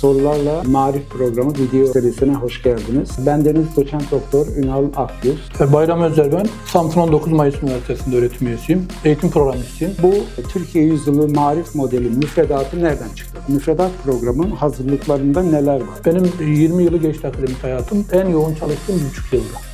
Sorularla Marif programı video serisine hoş geldiniz. Ben Deniz Doçent Doktor Ünal Akgüz. E, Bayram Özer ben. Samsun 19 Mayıs Üniversitesi'nde öğretim üyesiyim. Eğitim programcısıyım. Bu Türkiye Yüzyılı Marif modeli müfredatı nereden çıktı? Müfredat programın hazırlıklarında neler var? Benim 20 yılı geçti akademik hayatım. En yoğun çalıştığım bir buçuk yılda.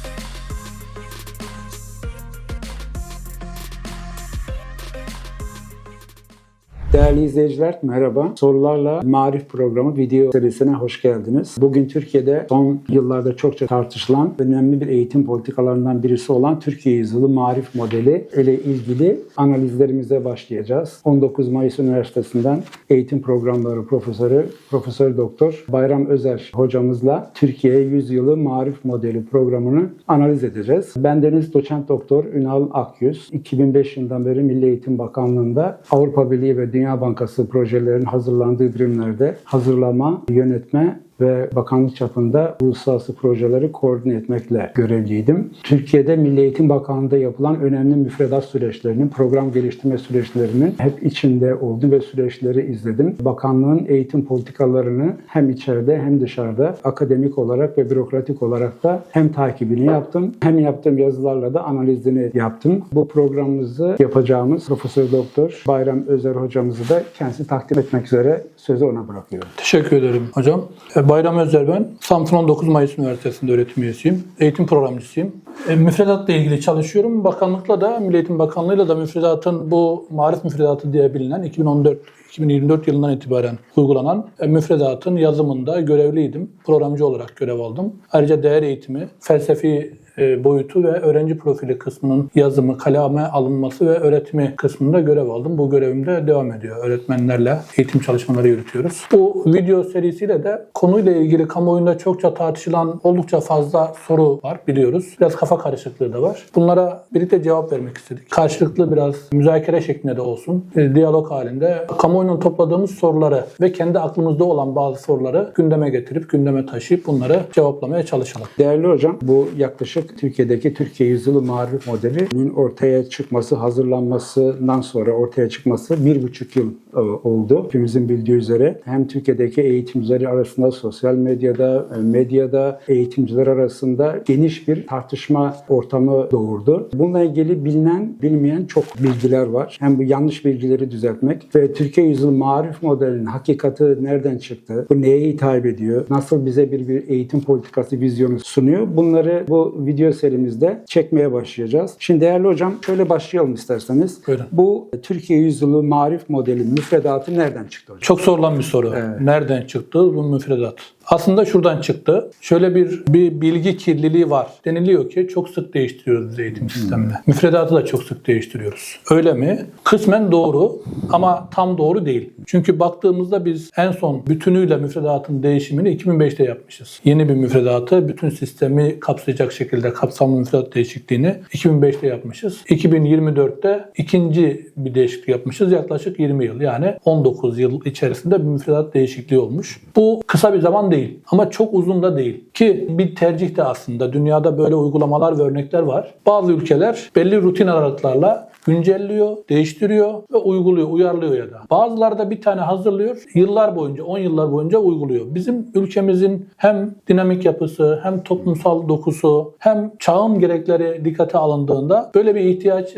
Değerli izleyiciler merhaba. Sorularla Marif programı video serisine hoş geldiniz. Bugün Türkiye'de son yıllarda çokça tartışılan önemli bir eğitim politikalarından birisi olan Türkiye Yüzyılı Marif modeli ile ilgili analizlerimize başlayacağız. 19 Mayıs Üniversitesi'nden eğitim programları profesörü Profesör Doktor Bayram Özer hocamızla Türkiye Yüzyılı Marif modeli programını analiz edeceğiz. Ben Deniz Doçent Doktor Ünal Akyüz. 2005 yılından beri Milli Eğitim Bakanlığı'nda Avrupa Birliği ve Dünya Bankası projelerin hazırlandığı birimlerde hazırlama, yönetme ve bakanlık çapında uluslararası projeleri koordine etmekle görevliydim. Türkiye'de Milli Eğitim Bakanlığı'nda yapılan önemli müfredat süreçlerinin, program geliştirme süreçlerinin hep içinde oldum ve süreçleri izledim. Bakanlığın eğitim politikalarını hem içeride hem dışarıda akademik olarak ve bürokratik olarak da hem takibini yaptım hem yaptığım yazılarla da analizini yaptım. Bu programımızı yapacağımız Profesör Doktor Bayram Özer hocamızı da kendisi takdim etmek üzere sözü ona bırakıyorum. Teşekkür ederim hocam. Bayram Özer ben. Samsun 19 Mayıs Üniversitesi'nde öğretim üyesiyim. Eğitim programcısıyım. E, müfredatla ilgili çalışıyorum. Bakanlıkla da, Milli Eğitim Bakanlığı'yla da müfredatın bu marif müfredatı diye bilinen 2014 2024 yılından itibaren uygulanan e, müfredatın yazımında görevliydim. Programcı olarak görev aldım. Ayrıca değer eğitimi, felsefi boyutu ve öğrenci profili kısmının yazımı, kaleme alınması ve öğretimi kısmında görev aldım. Bu görevim de devam ediyor. Öğretmenlerle eğitim çalışmaları yürütüyoruz. Bu video serisiyle de konuyla ilgili kamuoyunda çokça tartışılan oldukça fazla soru var biliyoruz. Biraz kafa karışıklığı da var. Bunlara birlikte cevap vermek istedik. Karşılıklı biraz müzakere şeklinde de olsun, e, diyalog halinde kamuoyunun topladığımız soruları ve kendi aklımızda olan bazı soruları gündeme getirip, gündeme taşıyıp bunları cevaplamaya çalışalım. Değerli hocam, bu yaklaşık Türkiye'deki Türkiye Yüzyılı Marif modelinin ortaya çıkması, hazırlanmasından sonra ortaya çıkması bir buçuk yıl e, oldu. Hepimizin bildiği üzere hem Türkiye'deki eğitimciler arasında, sosyal medyada, e, medyada eğitimciler arasında geniş bir tartışma ortamı doğurdu. Bununla ilgili bilinen, bilmeyen çok bilgiler var. Hem bu yanlış bilgileri düzeltmek ve Türkiye Yüzyılı Marif modelinin hakikati nereden çıktı, bu neye hitap ediyor, nasıl bize bir, bir eğitim politikası vizyonu sunuyor. Bunları bu video serimizde çekmeye başlayacağız. Şimdi değerli hocam şöyle başlayalım isterseniz. Buyurun. Bu Türkiye Yüzyılı Marif modeli müfredatı nereden çıktı hocam? Çok sorulan bir soru. Evet. Nereden çıktı bu müfredat? Aslında şuradan çıktı. Şöyle bir bir bilgi kirliliği var. Deniliyor ki çok sık değiştiriyoruz eğitim sistemini. Müfredatı da çok sık değiştiriyoruz. Öyle mi? Kısmen doğru ama tam doğru değil. Çünkü baktığımızda biz en son bütünüyle müfredatın değişimini 2005'te yapmışız. Yeni bir müfredatı bütün sistemi kapsayacak şekilde kapsamlı müfredat değişikliğini 2005'te yapmışız. 2024'te ikinci bir değişiklik yapmışız. Yaklaşık 20 yıl yani 19 yıl içerisinde bir müfredat değişikliği olmuş. Bu kısa bir zaman değil ama çok uzun da değil. Ki bir tercih de aslında. Dünyada böyle uygulamalar ve örnekler var. Bazı ülkeler belli rutin aralıklarla güncelliyor, değiştiriyor ve uyguluyor, uyarlıyor ya da. Bazıları da bir tane hazırlıyor, yıllar boyunca, 10 yıllar boyunca uyguluyor. Bizim ülkemizin hem dinamik yapısı, hem toplumsal dokusu, hem çağın gerekleri dikkate alındığında böyle bir ihtiyaç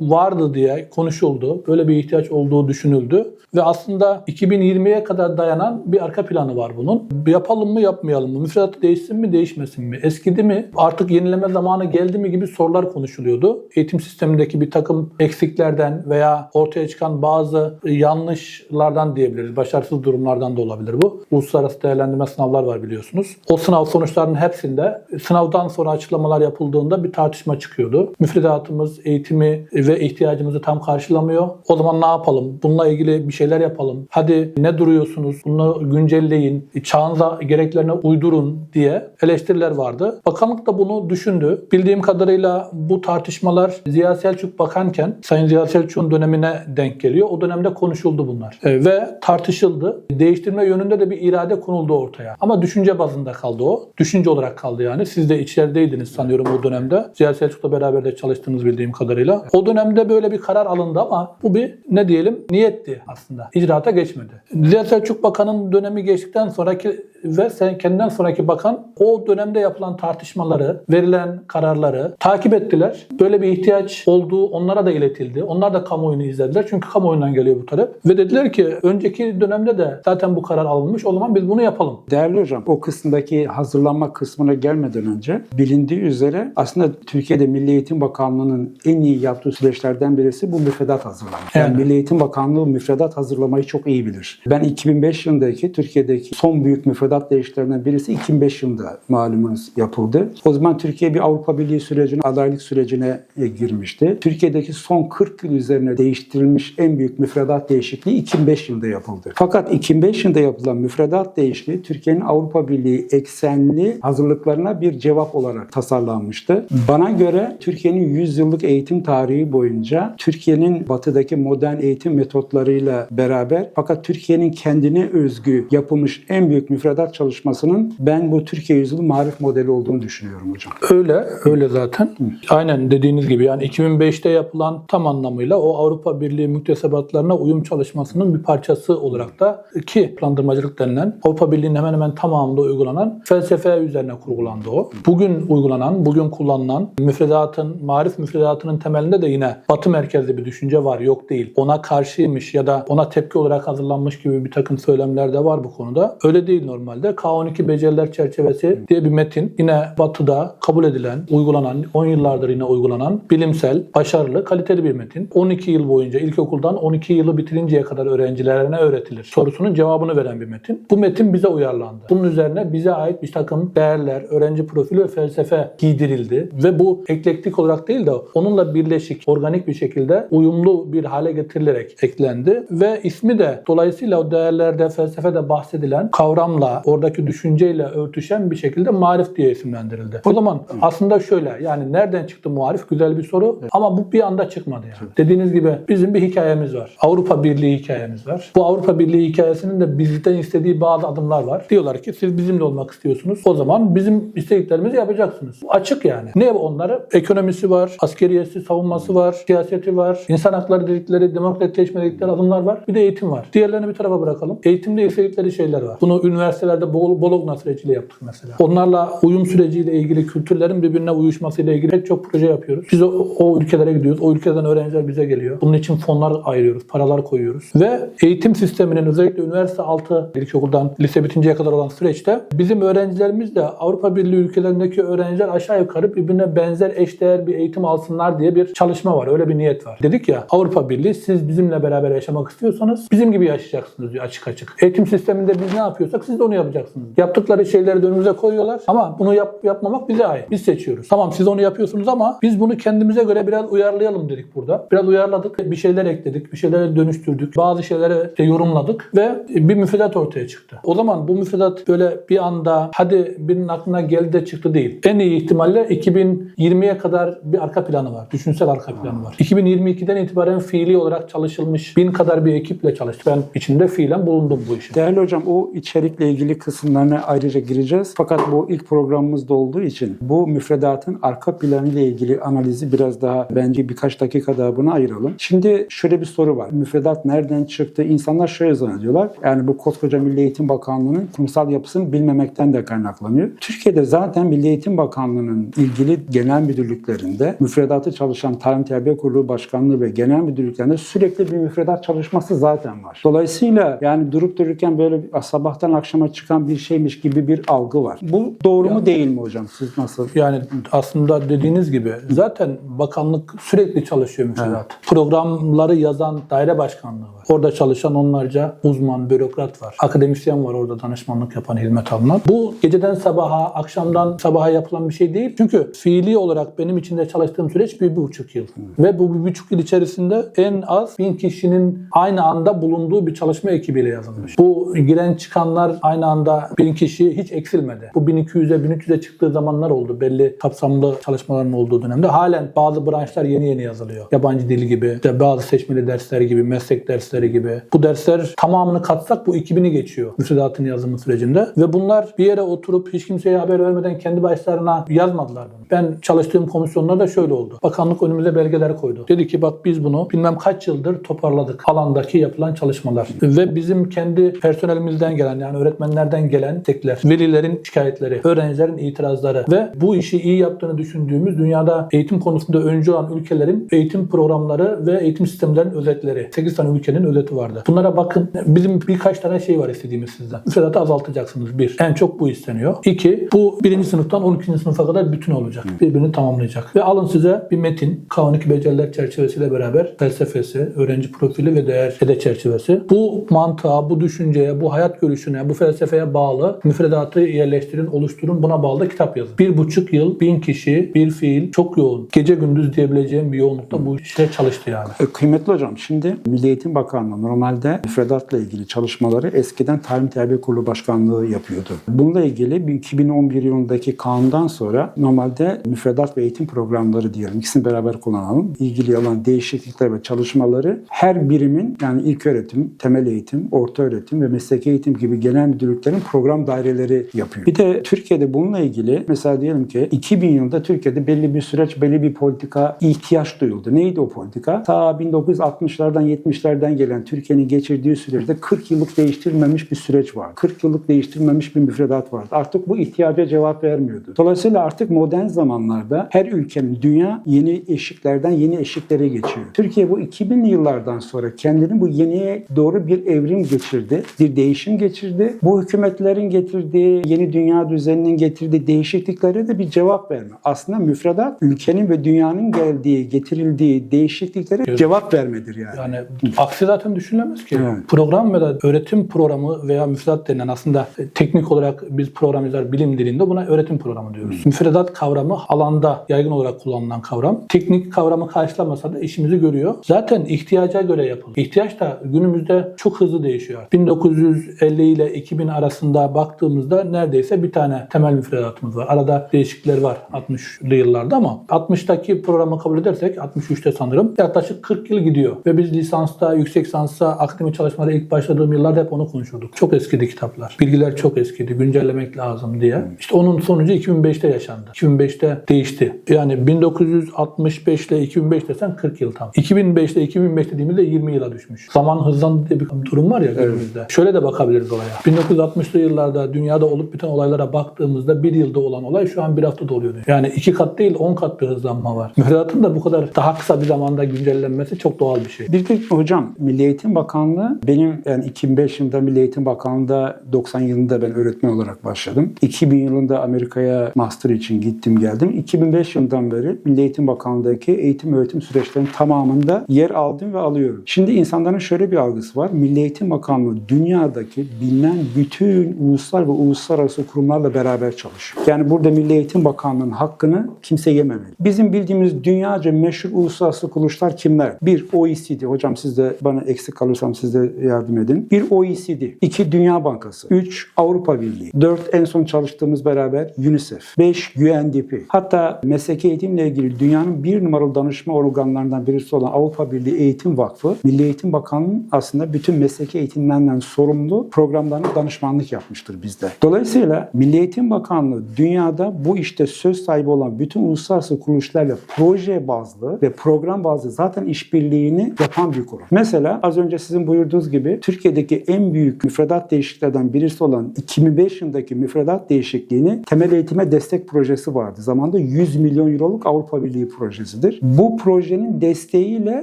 vardı diye konuşuldu. Böyle bir ihtiyaç olduğu düşünüldü. Ve aslında 2020'ye kadar dayanan bir arka planı var bunun. Yapalım mı yapmayalım mı? Müfredatı değişsin mi değişmesin mi? Eskidi mi? Artık yenileme zamanı geldi mi gibi sorular konuşuluyordu. Eğitim sistemindeki bir takım eksiklerden veya ortaya çıkan bazı yanlışlardan diyebiliriz. Başarısız durumlardan da olabilir bu. Uluslararası değerlendirme sınavlar var biliyorsunuz. O sınav sonuçlarının hepsinde sınavdan sonra açıklamalar yapıldığında bir tartışma çıkıyordu. Müfredatımız eğitimi ve ihtiyacımızı tam karşılamıyor. O zaman ne yapalım? Bununla ilgili bir şeyler yapalım. Hadi ne duruyorsunuz? Bunu güncelleyin. Çağınıza gereklerine uydurun diye eleştiriler vardı. Bakanlık da bunu düşündü. Bildiğim kadarıyla bu tartışmalar Ziya Selçuk Bakan bakanken Sayın Ziya Selçuk'un dönemine denk geliyor. O dönemde konuşuldu bunlar. E, ve tartışıldı. Değiştirme yönünde de bir irade konuldu ortaya. Ama düşünce bazında kaldı o. Düşünce olarak kaldı yani. Siz de içerideydiniz sanıyorum o dönemde. Ziya Selçuk'la beraber de çalıştığınız bildiğim kadarıyla. O dönemde böyle bir karar alındı ama bu bir ne diyelim niyetti aslında. İcraata geçmedi. Ziya Selçuk Bakan'ın dönemi geçtikten sonraki ve sen kendinden sonraki bakan o dönemde yapılan tartışmaları, verilen kararları takip ettiler. Böyle bir ihtiyaç olduğu onlara da iletildi. Onlar da kamuoyunu izlediler. Çünkü kamuoyundan geliyor bu talep. Ve dediler ki önceki dönemde de zaten bu karar alınmış. O zaman biz bunu yapalım. Değerli hocam, o kısımdaki hazırlanma kısmına gelmeden önce bilindiği üzere aslında Türkiye'de Milli Eğitim Bakanlığı'nın en iyi yaptığı süreçlerden birisi bu müfredat hazırlamak. Yani Evet. Milli Eğitim Bakanlığı müfredat hazırlamayı çok iyi bilir. Ben 2005 yılındaki Türkiye'deki son büyük müfredat değişikliklerinden birisi 2005 yılında malumunuz yapıldı. O zaman Türkiye bir Avrupa Birliği sürecine, adaylık sürecine girmişti. Türkiye'deki son 40 yıl üzerine değiştirilmiş en büyük müfredat değişikliği 2005 yılında yapıldı. Fakat 2005 yılında yapılan müfredat değişikliği Türkiye'nin Avrupa Birliği eksenli hazırlıklarına bir cevap olarak tasarlanmıştı. Bana göre Türkiye'nin 100 yıllık eğitim tarihi boyunca Türkiye'nin batıdaki modern eğitim metotlarıyla beraber fakat Türkiye'nin kendine özgü yapılmış en büyük müfredat çalışmasının ben bu Türkiye yüzyılı marif modeli olduğunu düşünüyorum hocam. Öyle, öyle zaten. Aynen dediğiniz gibi yani 2005'te yapılan tam anlamıyla o Avrupa Birliği müktesebatlarına uyum çalışmasının bir parçası olarak da ki planlandırmacılık denilen Avrupa Birliği'nin hemen hemen tamamında uygulanan felsefe üzerine kurgulandı o. Bugün uygulanan, bugün kullanılan müfredatın, marif müfredatının temelinde de yine batı merkezli bir düşünce var, yok değil. Ona karşıymış ya da ona tepki olarak hazırlanmış gibi bir takım söylemler de var bu konuda. Öyle değil normalde. K12 beceriler çerçevesi diye bir metin yine batıda kabul edilen, uygulanan, 10 yıllardır yine uygulanan bilimsel, başarılı, kaliteli bir metin. 12 yıl boyunca ilkokuldan 12 yılı bitirinceye kadar öğrencilerine öğretilir. Sorusunun cevabını veren bir metin. Bu metin bize uyarlandı. Bunun üzerine bize ait bir takım değerler, öğrenci profili ve felsefe giydirildi. Ve bu eklektik olarak değil de onunla birleşik, organik bir şekilde uyumlu bir hale getirilerek eklendi. Ve ismi de dolayısıyla o değerlerde, felsefede bahsedilen kavramla, oradaki düşünceyle örtüşen bir şekilde marif diye isimlendirildi. O zaman aslında şöyle yani nereden çıktı muharif? Güzel bir soru ama bu bir anda çıkmadı yani. Dediğiniz gibi bizim bir hikayemiz var. Avrupa Birliği hikayemiz var. Bu Avrupa Birliği hikayesinin de bizden istediği bazı adımlar var. Diyorlar ki siz bizimle olmak istiyorsunuz. O zaman bizim istediklerimizi yapacaksınız. Açık yani. Ne onları? Ekonomisi var, askeriyesi, savunması var, siyaseti var, insan hakları dedikleri, demokratikleşme dedikleri adımlar var. Bir de eğitim var. Diğerlerini bir tarafa bırakalım. Eğitimde istedikleri şeyler var. Bunu üniversitelerde Bol- Bologna süreciyle yaptık mesela. Onlarla uyum süreciyle ilgili kültürlerin birbirine uyuşmasıyla ilgili pek çok proje yapıyoruz. Biz o, o ülkelere gidiyoruz. O ülkeden öğrenciler bize geliyor. Bunun için fonlar ayırıyoruz, paralar koyuyoruz. Ve eğitim sisteminin özellikle üniversite altı ilkokuldan lise bitinceye kadar olan süreçte bizim öğrencilerimiz de Avrupa Birliği ülkelerindeki öğrenciler aşağı yukarı birbirine benzer eşdeğer bir eğitim alsınlar diye bir çalışma var. Öyle bir niyet var. Dedik ya Avrupa Birliği siz bizimle beraber yaşamak istiyorsanız bizim gibi yaşayacaksınız diyor açık açık. Eğitim sisteminde biz ne yapıyorsak siz de onu yapacaksınız. Yaptıkları şeyleri de önümüze koyuyorlar ama bunu yap, yapmamak bize ait. Biz seçiyoruz. Tamam siz onu yapıyorsunuz ama biz bunu kendimize göre biraz uyarlayalım dedik burada. Biraz uyarladık. Bir şeyler ekledik. Bir şeylere dönüştürdük. Bazı şeyleri işte yorumladık ve bir müfredat ortaya çıktı. O zaman bu müfredat böyle bir anda hadi birinin aklına geldi de çıktı değil. En iyi ihtimalle 2020'ye kadar bir arka planı var. Düşünsel arka planı var. 2022'den itibaren fiili olarak çalışılmış bin kadar bir ekiple çalıştık. Ben içinde fiilen bulundum bu işin. Değerli hocam o içerikle ilgili kısımlarına ayrıca gireceğiz. Fakat bu ilk programımızda olduğu için bu müfredatın arka planı ile ilgili analizi biraz daha bence birkaç dakika daha buna ayıralım. Şimdi şöyle bir soru var. Müfredat nereden çıktı? İnsanlar şöyle zannediyorlar. Yani bu koskoca Milli Eğitim Bakanlığı'nın kurumsal yapısını bilmemekten de kaynaklanıyor. Türkiye'de zaten Milli Eğitim Bakanlığı'nın ilgili genel müdürlüklerinde müfredatı çalışan Tarım Terbiye Kurulu Başkanlığı ve genel müdürlüklerinde sürekli bir müfredat çalışması zaten var. Dolayısıyla yani durup dururken böyle sabahtan akşama çıkan bir şeymiş gibi bir algı var. Bu doğru mu değil mi hocam? Siz nasıl? Yani aslında dediğiniz gibi zaten bakanlık sürekli çalışıyor müfredat. Programları yazan daire başkanlığı var. Orada çalışan onlarca uzman, bürokrat var. Akademisyen var orada danışmanlık yapan, hizmet alınan. Bu geceden sabaha, akşamdan sabaha yapılan bir şey değil. Çünkü fiili olarak benim içinde çalıştığım süreç bir, bir buçuk yıl. Ve bu bir buçuk yıl içerisinde en az bin kişinin aynı anda bulunduğu bir çalışma ekibiyle yazılmış. Bu giren çıkanlar aynı aynı anda bin kişi hiç eksilmedi. Bu 1200'e 1300'e çıktığı zamanlar oldu. Belli kapsamlı çalışmaların olduğu dönemde. Halen bazı branşlar yeni yeni yazılıyor. Yabancı dil gibi, işte bazı seçmeli dersler gibi, meslek dersleri gibi. Bu dersler tamamını katsak bu 2000'i geçiyor müfredatın yazımı sürecinde. Ve bunlar bir yere oturup hiç kimseye haber vermeden kendi başlarına yazmadılar bunu. Ben çalıştığım komisyonlarda şöyle oldu. Bakanlık önümüze belgeler koydu. Dedi ki bak biz bunu bilmem kaç yıldır toparladık. Alandaki yapılan çalışmalar. Ve bizim kendi personelimizden gelen yani öğretmenlerden gelen tekler, velilerin şikayetleri, öğrencilerin itirazları ve bu işi iyi yaptığını düşündüğümüz dünyada eğitim konusunda öncü olan ülkelerin eğitim programları ve eğitim sistemlerinin özetleri. 8 tane ülkenin özeti vardı. Bunlara bakın. Bizim birkaç tane şey var istediğimiz sizden. Müfredatı azaltacaksınız. Bir. En çok bu isteniyor. İki. Bu birinci sınıftan 12. sınıfa kadar bütün olacak. Birbirini tamamlayacak. Ve alın size bir metin. K12 beceriler çerçevesiyle beraber felsefesi, öğrenci profili ve değer hede çerçevesi. Bu mantığa, bu düşünceye, bu hayat görüşüne, bu felsefeye bağlı müfredatı yerleştirin, oluşturun. Buna bağlı da kitap yazın. Bir buçuk yıl, bin kişi, bir fiil, çok yoğun. Gece gündüz diyebileceğim bir yoğunlukta bu işte çalıştı yani. E, Kıymetli hocam şimdi Milli Eğitim Bakanlığı normalde müfredatla ilgili çalışmaları eskiden Talim Terbiye Kurulu Başkanlığı yapıyordu. Bununla ilgili bir 2011 yılındaki kanundan sonra normalde müfredat ve eğitim programları diyelim ikisini beraber kullanalım. İlgili olan değişiklikler ve çalışmaları her birimin yani ilk öğretim, temel eğitim, orta öğretim ve mesleki eğitim gibi genel müdürlüklerin program daireleri yapıyor. Bir de Türkiye'de bununla ilgili mesela diyelim ki 2000 yılında Türkiye'de belli bir süreç, belli bir politika ihtiyaç duyuldu. Neydi o politika? Ta 1960'lardan 70'lerden gelen Türkiye'nin geçirdiği süreçte 40 yıllık değiştirilmemiş bir süreç vardı. 40 yıllık değiştirilmemiş bir müfredat vardı. Artık bu ihtiyaca cevap vermiyordu. Dolayısıyla artık modern zamanlarda her ülkenin dünya yeni eşiklerden yeni eşiklere geçiyor. Türkiye bu 2000'li yıllardan sonra kendini bu yeniye doğru bir evrim geçirdi. Bir değişim geçirdi. Bu hükümetlerin getirdiği yeni dünya düzeninin getirdiği değişikliklere de bir cevap verme. Aslında müfredat ülkenin ve dünyanın geldiği, getirildiği değişikliklere Evet. cevap vermedir yani. Yani aksi zaten düşünülemez ki. Evet. Program ya da öğretim programı veya müfredat denilen aslında e, teknik olarak biz programcılar bilim dilinde buna öğretim programı diyoruz. Müfredat kavramı alanda yaygın olarak kullanılan kavram. Teknik kavramı karşılamasa da işimizi görüyor. Zaten ihtiyaca göre yapılıyor. İhtiyaç da günümüzde çok hızlı değişiyor. 1950 ile 2000 arasında baktığımızda neredeyse bir tane temel müfredatımız var. Arada değişiklikler var 60'lı yıllarda ama 60'taki programı kabul edersek 63'te sanırım yaklaşık 40 yıl gidiyor. Ve biz lisansta, yüksek lisansta, akademik çalışmalara ilk başladığım yıllarda hep onu konuşurduk. Çok eskidi kitaplar. Bilgiler çok eskidi. Güncellemek lazım diye. İşte onun sonucu 2005'te yaşandı. 2005'te değişti. Yani 1965 ile 2005 desen 40 yıl tam. 2005 ile 2005 dediğimizde 20 yıla düşmüş. Zaman hızlandı diye bir durum var ya günümüzde. Şöyle de bakabiliriz olaya. 1960'lı yıllarda dünyada olup biten olaylara baktığımızda bir yılda olan olay şu an bir haftada oluyor. Yani iki kat değil 10 kat bir hızlanma var. Müfredatın da bu kadar daha kısa bir zamanda güncellenmesi çok doğal bir şey. Bir de hocam Milli Eğitim Bakanlığı benim yani 2005 yılında Milli Eğitim Bakanlığı'nda 90 yılında ben öğretmen olarak başladım. 2000 yılında Amerika'ya master için gittim geldim. 2005 yılından beri Milli Eğitim Bakanlığı'ndaki eğitim öğretim süreçlerinin tamamında yer aldım ve alıyorum. Şimdi insanların şöyle bir algısı var. Milli Eğitim Bakanlığı dünyadaki bilinen bütün uluslar ve uluslararası kurumlarla beraber çalışıyor. Yani burada Milli Eğitim Bakanlığı'nın hakkını kimse yememeli. Bizim bildiğimiz dünyaca meşhur uluslararası kuruluşlar kimler? Bir OECD. Hocam siz de bana eksik kalırsam siz de yardım edin. Bir OECD. iki Dünya Bankası. Üç Avrupa Birliği. Dört en son çalıştığımız beraber UNICEF. Beş UNDP. Hatta mesleki eğitimle ilgili dünyanın bir numaralı danışma organlarından birisi olan Avrupa Birliği Eğitim Vakfı, Milli Eğitim Bakanlığı'nın aslında bütün mesleki eğitimlerden sorumlu programlarına danışmanlık yapmıştır bizde. Dolayısıyla Milli Eğitim Bakanlığı dünyada bu işte söz sahibi olan bütün uluslararası kuruluşlarla proje bazlı ve program bazlı zaten işbirliğini yapan bir kurum. Mesela az önce sizin buyurduğunuz gibi Türkiye'deki en büyük müfredat değişikliklerden birisi olan 2005 yılındaki müfredat değişikliğini temel eğitime destek projesi vardı. Zamanında 100 milyon euroluk Avrupa Birliği projesidir. Bu projenin desteğiyle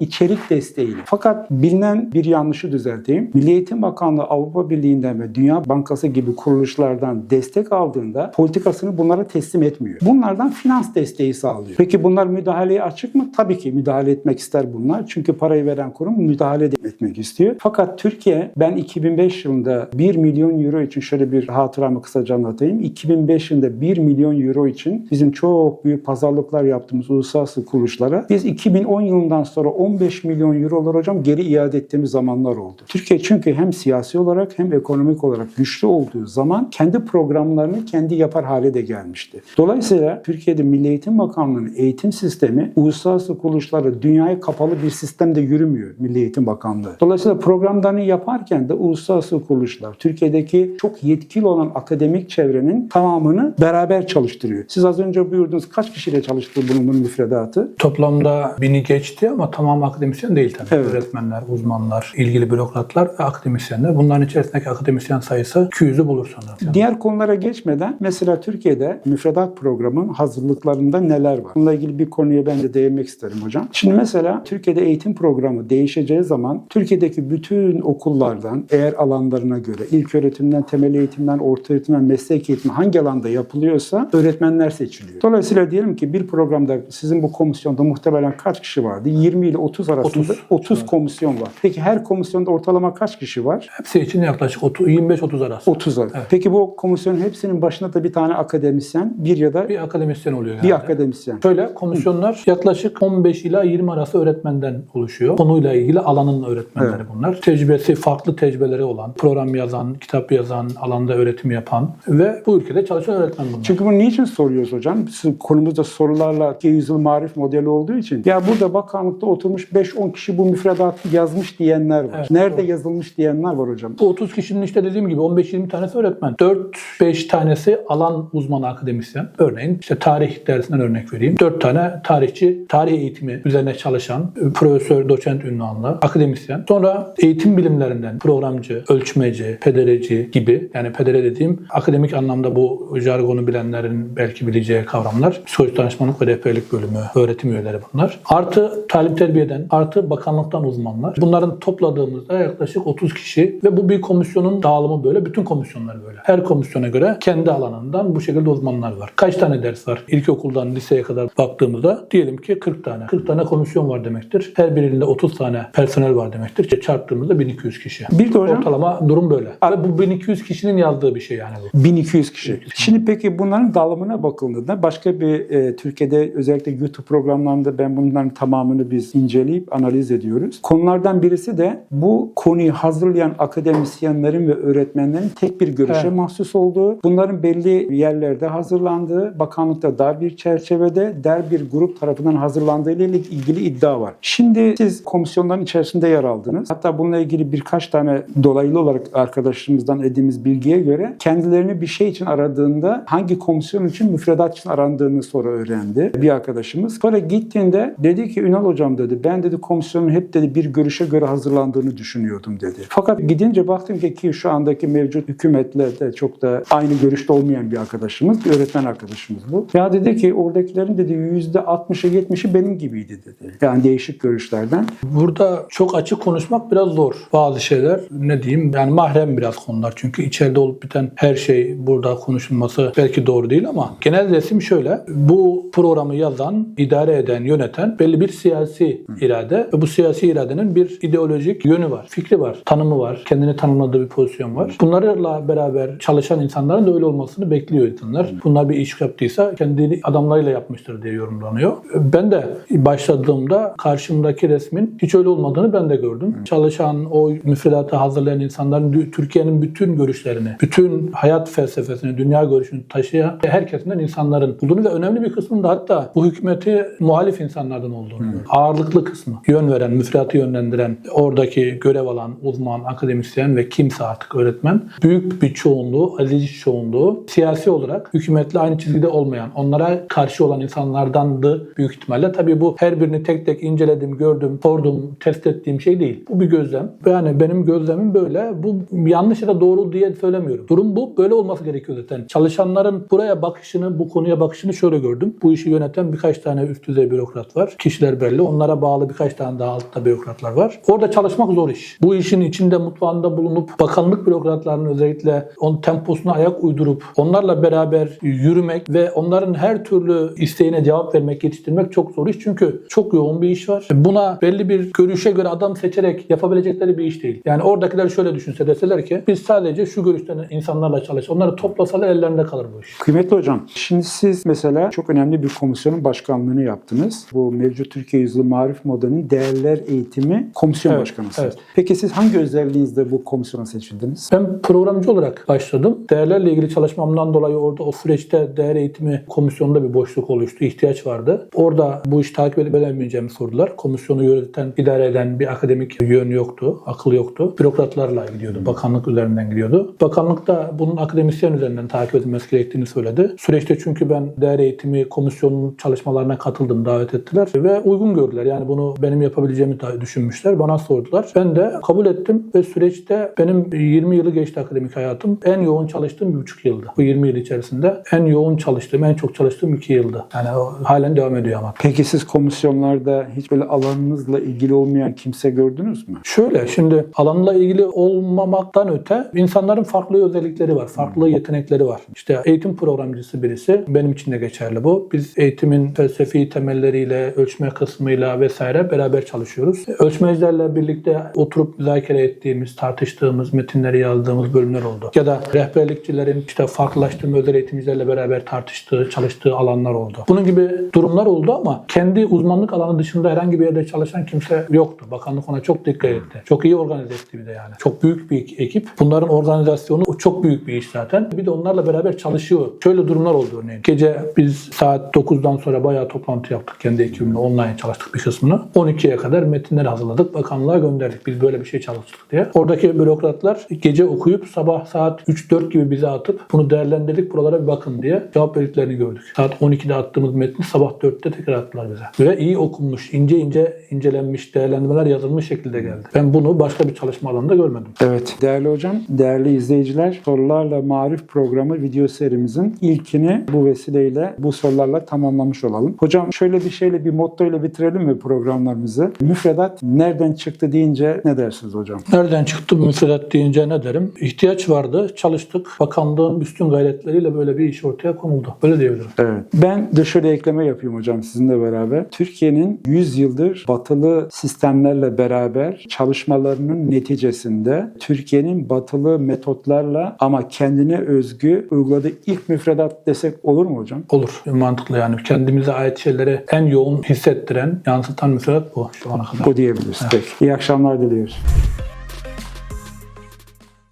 içerik desteğiyle. Fakat bilinen bir yanlışı düzelteyim. Milli Eğitim Bakanlığı Avrupa Birliği'nden ve Dünya Bankası gibi kuruluşlardan destek aldığında politikasını bunlara teslim etmiyor. Bunlardan finans desteği sağlıyor. Peki bunlar müdahaleye açık mı? Tabii ki müdahale etmek ister bunlar. Çünkü parayı veren kurum müdahale etmek istiyor. Fakat Türkiye ben 2005 yılında 1 milyon euro için şöyle bir hatıramı kısaca anlatayım. 2005 yılında 1 milyon euro için bizim çok büyük pazarlıklar yaptığımız uluslararası kuruluşlara biz 2010 yılından sonra 15 milyon eurolar hocam geri iade ettiğimiz zamanlar oldu. Türkiye çünkü hem siyasi olarak hem ekonomik olarak güçlü olduğu zaman kendi programlarını kendi yapar hale de gelmişti. Dolayısıyla Türkiye'de Milli Eğitim Bakanlığı'nın eğitim sistemi uluslararası kuruluşlarla dünyaya kapalı bir sistemde yürümüyor Milli Eğitim Bakanlığı. Dolayısıyla programlarını yaparken de uluslararası kuruluşlar, Türkiye'deki çok yetkili olan akademik çevrenin tamamını beraber çalıştırıyor. Siz az önce buyurdunuz kaç kişiyle çalıştı bunun müfredatı? Toplamda bini geçti ama tamam akademisyen değil tabii. Evet. Öğretmenler, uzmanlar, ilgili bürokratlar ve akademisyenler. Bunların içerisindeki akademisyen sayısı 200'ü bulur sanırım. Diğer konulara geçmeden mesela Türkiye'de müfredat programının hazırlıklarında neler var? Bununla ilgili bir konuya ben de değinmek isterim hocam. Şimdi mesela Türkiye'de eğitim programı değişeceği zaman Türkiye'deki bütün okullardan eğer alanlarına göre ilk öğretimden, temel eğitimden, orta eğitimden, meslek eğitimi hangi alanda yapılıyorsa öğretmenler seçiliyor. Dolayısıyla diyelim ki bir programda sizin bu komisyonda muhtemelen kaç kişi vardı? 20 ile 30 arasında 30, 30. komisyon var. Peki her komisyonda ortalama kaç kişi var? Hepsi için yaklaşık 30 25-30 arası. 30 ar- Peki bu komisyonun hepsinin başında da bir tane akademisyen, bir ya da Bir akademisyen oluyor bir yani. akademisyen. Şöyle komisyonlar yaklaşık 15 ila 20 arası öğretmenden oluşuyor. Konuyla ilgili alanın öğretmenleri bunlar. Tecrübesi, farklı tecrübeleri olan, program yazan, kitap yazan, alanda öğretim yapan ve bu ülkede çalışan öğretmen bunlar. Çünkü bunu niçin soruyoruz hocam? Sizin konumuzda sorularla 200 yıl marif modeli olduğu için. Ya burada bakanlıkta oturmuş 5-10 kişi bu müfredatı yazmış diyenler var. Evet, Nerede doğru. yazılmış diyenler var hocam. Bu 30 kişinin işte dediğim gibi 15-20 tanesi öğretmen. 4-5 tanesi alan uzmanı akademisyen. Örneğin işte tarih dersinden örnek vereyim. 4 tane tarihçi, tarih eğitimi üzerine çalışan e, profesör, doçent ünvanlı akademisyen. Sonra eğitim bilimlerinden programcı, ölçmeci, pedereci gibi yani pedere dediğim akademik anlamda bu jargonu bilenlerin belki bileceği kavramlar. Psikoloji danışmanlık ve rehberlik bölümü, öğretim üyeleri bunlar. Artı talim terbiyeden, artı bakanlıktan uzmanlar. Bunların topladığımızda yaklaşık 30 kişi ve bu bir komisyonun dağılımı böyle. Bütün komisyonlar böyle. Her komisyona göre kendi alanından bu şekilde uzmanlar var. Kaç tane ders var? İlkokuldan liseye kadar baktığımızda diyelim ki 40 tane. 40 tane komisyon var demektir. Her birinde 30 tane personel var demektir. İşte çarptığımızda 1200 kişi. Bir de hocam Ortalama durum böyle. Ve bu 1200 kişinin yazdığı bir şey yani bu. 1200 kişi. Şimdi peki bunların dağılımına bakıldığında başka bir e, Türkiye'de özellikle YouTube programlarında ben bunların tamamını biz inceleyip analiz ediyoruz. Konulardan birisi de bu konuyu hazırlayan akademisyenlerin ve öğretmenlerin tek bir görüşe Evet. mahsus olduğu, bunların belli yerlerde hazırlandığı, bakanlıkta dar bir çerçevede, der bir grup tarafından hazırlandığı ile ilgili iddia var. Şimdi siz komisyonların içerisinde yer aldınız. Hatta bununla ilgili birkaç tane dolaylı olarak arkadaşlarımızdan edindiğimiz bilgiye göre kendilerini bir şey için aradığında hangi komisyon için müfredat için arandığını sonra öğrendi bir arkadaşımız. Sonra gittiğinde dedi ki Ünal hocam dedi ben dedi komisyonun hep dedi bir görüşe göre hazırlandığını düşünüyordum dedi. Fakat gidince baktım ki ki şu andaki mevcut hükümetle de çok da aynı görüşte olmayan bir arkadaşımız, bir öğretmen arkadaşımız bu. Ya dedi ki oradakilerin dedi %60'ı 70'i benim gibiydi dedi. Yani değişik görüşlerden. Burada çok açık konuşmak biraz zor. Bazı şeyler ne diyeyim yani mahrem biraz konular. Çünkü içeride olup biten her şey burada konuşulması belki doğru değil ama genel resim şöyle. Bu programı yazan, idare eden, yöneten belli bir siyasi irade ve bu siyasi iradenin bir ideolojik yönü var, fikri var, tanımı var, kendini tanımladığı bir pozisyon var. Bunlarla beraber çalışan insanların da öyle olmasını bekliyor insanlar. Bunlar bir iş yaptıysa kendi adamlarıyla yapmıştır diye yorumlanıyor. Ben de başladığımda karşımdaki resmin hiç öyle olmadığını ben de gördüm. Çalışan, o müfredatı hazırlayan insanların Türkiye'nin bütün görüşlerini, bütün hayat felsefesini, dünya görüşünü taşıyan herkesinden insanların olduğunu ve önemli bir kısmının da hatta bu hükümeti muhalif insanlardan olduğunu gördüm. Ağırlıklı kısmı, yön veren, müfredatı yönlendiren, oradaki görev alan uzman, akademisyen ve kimse artık öğretmen büyük bir çoğunluğu, aziz çoğunluğu siyasi olarak hükümetle aynı çizgide olmayan, onlara karşı olan insanlardandı büyük ihtimalle. Tabii bu her birini tek tek inceledim, gördüm, sordum, test ettiğim şey değil. Bu bir gözlem. Yani benim gözlemim böyle. Bu yanlış ya da doğru diye söylemiyorum. Durum bu. Böyle olması gerekiyor zaten. Çalışanların buraya bakışını, bu konuya bakışını şöyle gördüm. Bu işi yöneten birkaç tane üst düzey bürokrat var. Kişiler belli. Onlara bağlı birkaç tane daha altta bürokratlar var. Orada çalışmak zor iş. Bu işin içinde mutfağında bulunup bakanlık bürokratlarının özellikle onun temposuna ayak uydurup onlarla beraber yürümek ve onların her türlü isteğine cevap vermek, yetiştirmek çok zor iş. Çünkü çok yoğun bir iş var. Buna belli bir görüşe göre adam seçerek yapabilecekleri bir iş değil. Yani oradakiler şöyle düşünse deseler ki biz sadece şu görüşten insanlarla çalış. Onları toplasalar ellerinde kalır bu iş. Kıymetli hocam, şimdi siz mesela çok önemli bir komisyonun başkanlığını yaptınız. Bu mevcut Türkiye Yüzyılı Marif Modelinin Değerler Eğitimi Komisyon Evet, Başkanısınız. evet. Peki siz hangi özelliğinizde bu komisyona seçildiniz? Ben programcı olarak başladım. Değerlerle ilgili çalışmamdan dolayı orada o süreçte değer eğitimi komisyonunda bir boşluk oluştu. ihtiyaç vardı. Orada bu işi takip edip edemeyeceğimi sordular. Komisyonu yöneten, idare eden bir akademik yön yoktu, akıl yoktu. Bürokratlarla gidiyordu. Bakanlık üzerinden gidiyordu. Bakanlık da bunun akademisyen üzerinden takip edilmesi gerektiğini söyledi. Süreçte çünkü ben değer eğitimi komisyonunun çalışmalarına katıldım, davet ettiler ve uygun gördüler. Yani bunu benim yapabileceğimi da düşünmüşler. Bana sordular. Ben de kabul ettim ve süreçte benim 20 yılı geçti akademik hayatım. En yoğun çalıştığım bir buçuk yıldı. Bu 20 yıl içerisinde en yoğun çalıştığım, en çok çalıştığım iki yıldı. Yani halen devam ediyor ama. Peki siz komisyonlarda hiç böyle alanınızla ilgili olmayan kimse gördünüz mü? Şöyle şimdi alanla ilgili olmamaktan öte insanların farklı özellikleri var, farklı yetenekleri var. İşte eğitim programcısı birisi benim için de geçerli bu. Biz eğitimin felsefi temelleriyle, ölçme kısmıyla vesaire beraber çalışıyoruz. Ölçmecilerle birlikte oturup müzakere ettiğimiz, tartıştığımız, metinleri yazdığımız bölümler oldu. Ya da rehberlikçilerin işte farklılaştırma özel eğitimcilerle beraber tartıştığı, çalıştığı alanlar oldu. Bunun gibi durumlar oldu ama kendi uzmanlık alanı dışında herhangi bir yerde çalışan kimse yoktu. Bakanlık ona çok dikkat etti. Çok iyi organize etti bir de yani. Çok büyük bir ekip. Bunların organizasyonu çok büyük bir iş zaten. Bir de onlarla beraber çalışıyor. Şöyle durumlar oldu örneğin. Gece biz saat 9'dan sonra bayağı toplantı yaptık kendi ekibimle. Online çalıştık bir kısmını. 12'ye kadar metinleri hazırladık. Bakanlığa gönderdik. Biz böyle bir şey çalıştık diye. Oradaki bürokratlar gece okuyup sabah saat 3-4 gibi bize atıp bunu değerlendirdik buralara bir bakın diye cevap verdiklerini gördük. Saat 12'de attığımız metni sabah 4'te tekrar attılar bize. Ve iyi okunmuş, ince ince incelenmiş, değerlendirmeler yazılmış şekilde geldi. Ben bunu başka bir çalışma alanında görmedim. Evet değerli hocam, değerli izleyiciler sorularla marif programı video serimizin ilkini bu vesileyle bu sorularla tamamlamış olalım. Hocam şöyle bir şeyle bir motto ile bitirelim mi programlarımızı? Müfredat nereden çıktı deyince ne dersiniz hocam? Nereden çıktı müfredat deyince ne derim? İhtiyaç vardı, çalıştık. Bakanlığın üstün gayretleriyle böyle bir iş ortaya konuldu. Böyle diyebilirim. Evet. Ben de şöyle ekleme yapayım hocam sizinle beraber. Türkiye'nin 100 yıldır batılı sistemlerle beraber çalışmalarının neticesinde Türkiye'nin batılı metotlarla ama kendine özgü uyguladığı ilk müfredat desek olur mu hocam? Olur. Mantıklı yani. Kendimize ait şeyleri en yoğun hissettiren, yansıtan müfredat bu şu ana kadar. Bu diyebiliriz. Peki. İyi akşamlar diliyoruz.